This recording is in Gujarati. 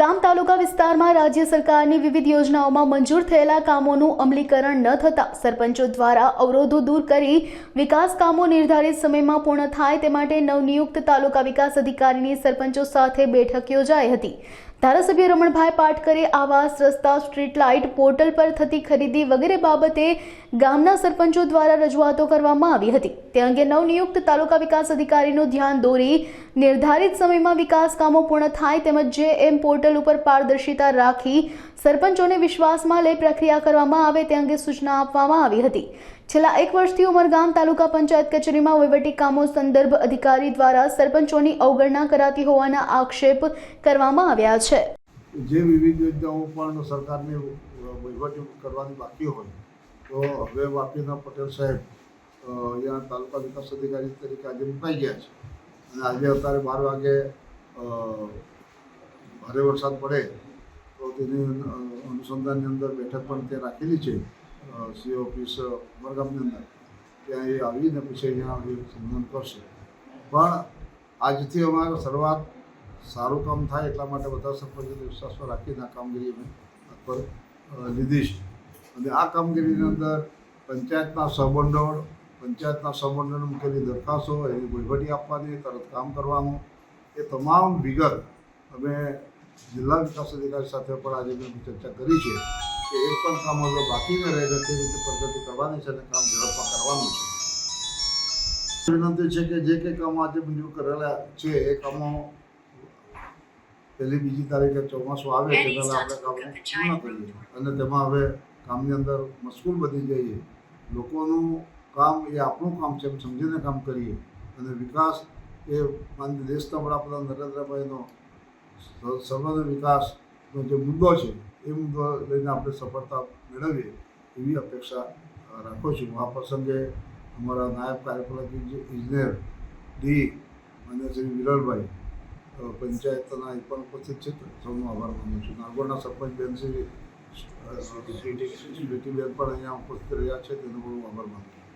ઉમરગામ તાલુકા વિસ્તારમાં રાજ્ય સરકારની વિવિધ યોજનાઓમાં મંજૂર થયેલા કામોનું અમલીકરણ ન થતાં સરપંચો દ્વારા અવરોધો દૂર કરી વિકાસ કામો નિર્ધારિત સમયમાં પૂર્ણ થાય તે માટે નવનિયુક્ત તાલુકા વિકાસ અધિકારીની સરપંચો સાથે બેઠક યોજાઈ હતી. ધારાસભ્ય રમણભાઈ પાટકરે આવાસ, રસ્તા, સ્ટ્રીટ લાઇટ, પોર્ટલ પર થતી ખરીદી વગેરે બાબતે ગામના સરપંચો દ્વારા રજૂઆતો કરવામાં આવી હતી. તે અંગે નવનિયુક્ત તાલુકા વિકાસ અધિકારીનું ધ્યાન દોરી નિર્ધારિત સમયમાં વિકાસ કામો પૂર્ણ થાય તેમજ જે એમ પોર્ટલ ઉપર પારદર્શિતા રાખી સરપંચોને વિશ્વાસમાં લઈ પ્રક્રિયા કરવામાં આવે તે અંગે સૂચના આપવામાં આવી હતી. છેલ્લા એક વર્ષથી ઉમરગામ તાલુકા પંચાયત કચેરીમાં વહીવટી કામો સંદર્ભ અધિકારી દ્વારા સરપંચોની અવગણના કરાતી હોવાના આક્ષેપ કરવામાં આવ્યા છે. જે વિવિધ યોજનાઓ પણ સરકારને વહીવટી કરવાની બાકી હોય, તો હવે વાપીના પટેલ સાહેબ અહીંયા તાલુકા વિકાસ અધિકારી તરીકે આજે મુકાઈ ગયા છે. અને આજે અત્યારે બાર વાગે ભારે વરસાદ પડે, તો તેની અનુસંધાનની અંદર બેઠક પણ ત્યાં રાખેલી છે. સી ઓફિસ ઉમરગામની અંદર ત્યાં એ આવીને પછી અહીંયા એ સંબોધન કરશે. પણ આજથી અમારે શરૂઆત સારું કામ થાય એટલા માટે બધા સરપંચોને વિશ્વાસમાં રાખીને આ કામગીરી અમે પર લીધી છે. અને આ કામગીરીની અંદર પંચાયતના સહમંડળ પંચાયતના સહમંડળને મૂકેલી દરખાસ્તો, એની વહીવટી આપવાની, તરત કામ કરવાનું, એ તમામ વિગત અમે જિલ્લા વિકાસ અધિકારી સાથે પણ આજે મેં ચર્ચા કરી છે. કે એક પણ કામ હવે બાકી ન રહે તે રીતે પ્રગતિ કરવાની છે અને કામ ઝડપમાં કરવાનું છે. વિનંતી છે કે જે કંઈ કામો આજે મંજૂર કરેલા છે એ કામો પહેલી બીજી તારીખે ચોમાસું આવે છે પહેલાં આપણે કામો પૂર્ણ કરીએ. અને તેમાં હવે કામની અંદર મશગુલ બની જઈએ. લોકોનું કામ એ આપણું કામ છે એમ સમજીને કામ કરીએ. અને વિકાસ એ માનનીય દેશના વડાપ્રધાન નરેન્દ્રભાઈનો સ- સર્વાંગી વિકાસનો જે મુદ્દો છે એ મુદ્દો લઈને આપણે સફળતા મેળવીએ એવી અપેક્ષા રાખો છું આ પ્રસંગે અમારા નાયબ કાર્યપાલક ઇજ- ઇજનેર ડી અને શ્રી વિરલભાઈ પંચાયતના એ પણ ઉપસ્થિત છે. સૌનો આભાર માનું છું. નાગોરના સરપંચ બેન શ્રી બેન પણ અહીંયા ઉપસ્થિત રહ્યા છે. તેનો પણ હું આભાર માનું છું.